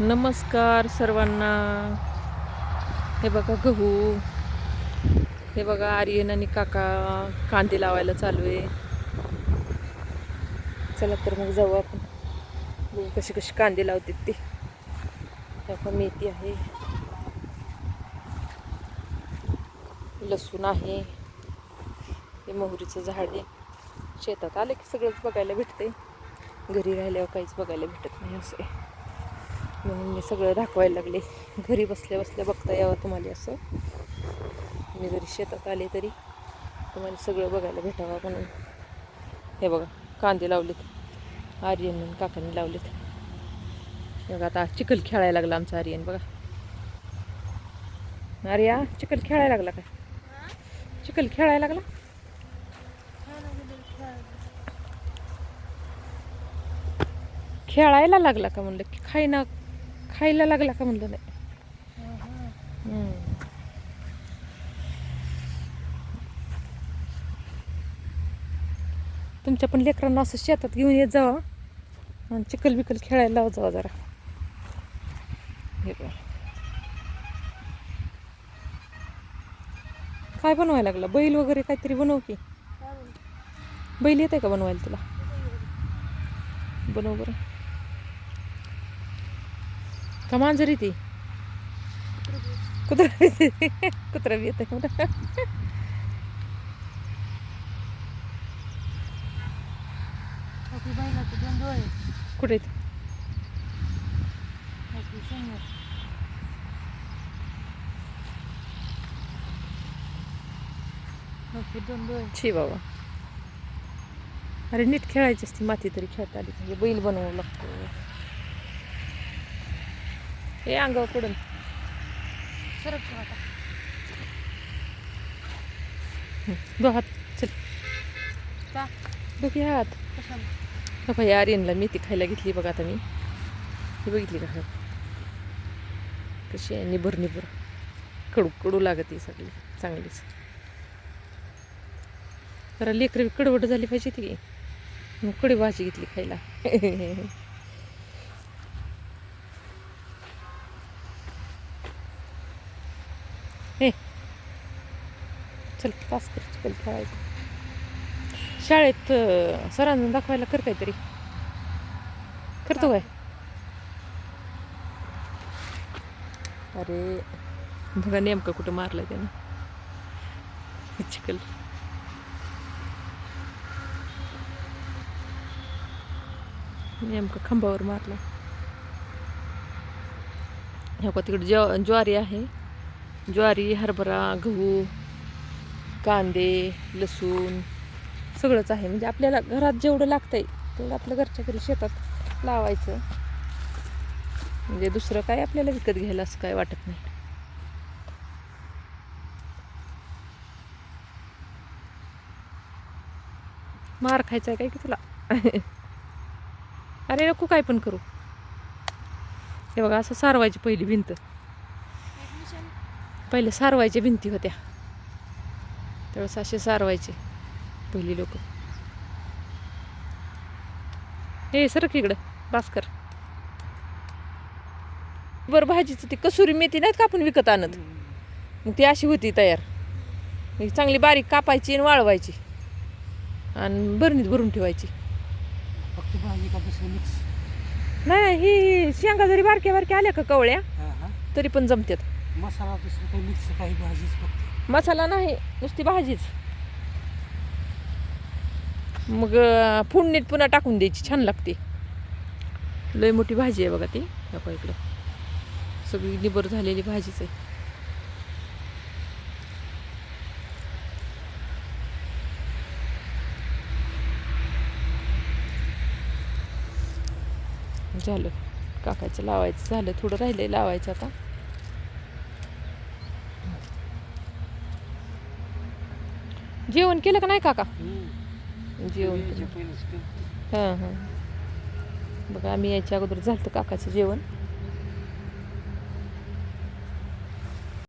नमस्कार सर्वांना. हे बघा गहू. हे बघा आर्यन आणि काका कांदे लावायला चालू आहे. चला तर मग जाऊ आपण. बघू कशी कसे कांदे लावतात ते. हे बघा मेथी आहे. लसूण आहे. हे मोहरीचं झाड आहे. शेतात आले की सगळंच बघायला भेटते घरी राहिल्यावर काहीच बघायला भेटत नाही असं आहे. म्हणून मी सगळं दाखवायला लागले. घरी बसल्या बसल्या बघता यावं तुम्हाला असं. मी जरी शेतात आले तरी तुम्हाला सगळं बघायला भेटावं म्हणून. हे बघा कांदे लावलेत. आर्यन म्हणून काकांनी लावलेत. हे बघा आता चिखल खेळायला लागला आमचा आर्यन बघा. आर्या चिखल खेळायला लागला का चिखल खेळायला लागला? खेळायला लागला का म्हणलं? की खायना खायला लागला का म्हणलं नाही. तुमच्या पण लेकरांना असं शेतात घेऊन येत जावा. आणि चिखल बिकल खेळायला लावत जावा जरा. हे. काय बनवायला लागला? बैल वगैरे काहीतरी बनव की. बैल येते का बनवायला तुला? बनव बरं. आपली समोर आपले दोन डोळे छी बाबा अरे नीट खेळायची असती माती तरी खेळता आली पाहिजे बैल बनवावं लागतो हे अंगावर पडून. दो हात चल. दोघे हात. या आर्यनला मेथी खायला घेतली बघा आता मी. ही बघितली का कशी आहे निबर निबर कडू कडू लागत ही सगळी चांगलीच. जरा लेकरं कडवट झाली पाहिजे ती मग कडी भाजी घेतली खायला. चल पास कर चल खेळायचं. शाळेत सरांना दाखवायला कर काहीतरी. करतो काय? अरे बघा नेमकं कुठं मारलं त्यानं. चिकल नेमकं खांबावर मारलं ह्या तिकडे ज्व ज्वारी आहे. ज्वारी हरभरा गहू कांदे लसूण सगळंच आहे. म्हणजे आपल्याला घरात जेवढं लागतंय तेवढं आपल्या घरच्या घरी शेतात लावायचं. म्हणजे दुसरं काय आपल्याला विकत घ्यायला असं काय वाटत नाही. मार खायचा आहे काय की तुला? अरे नको काय पण करू. हे बघा असं सारवायची पहिली भिंत. पहिले सारवायच्या भिंती होत्या. त्यावेळेस असे सारवायचे पहिली लोक. हे सरक इकडं भास्कर. बरं भाजीचं ती कसुरी मेथी नाहीत का आपण विकत आणत? मग ती अशी होती तयार. चांगली बारीक कापायची आणि वाळवायची. आणि भरणीत भरून ठेवायची. फक्त भाजी का दुसरं मिक्स नाही ही शेंगा जरी बारक्या बारक्या आल्या का कवळ्या तरी पण जमतात मसाला दुसरं काही मिक्स काही भाजीच फक्त. मसाला नाही नुसती भाजीच. मग अं, फोडणीत पुन्हा टाकून द्यायची छान लागते. लय मोठी भाजी आहे बघा ती दाखवा इकडं. सगळी निबर झालेली भाजीच आहे. झालं. काकाचं लावायचं झालं थोडं राहिलंय लावायचं आता. जेवण केलं का नाही काका? जेवण हां हां. बघा आम्ही यायच्या अगोदर झालं काकाचं जेवण.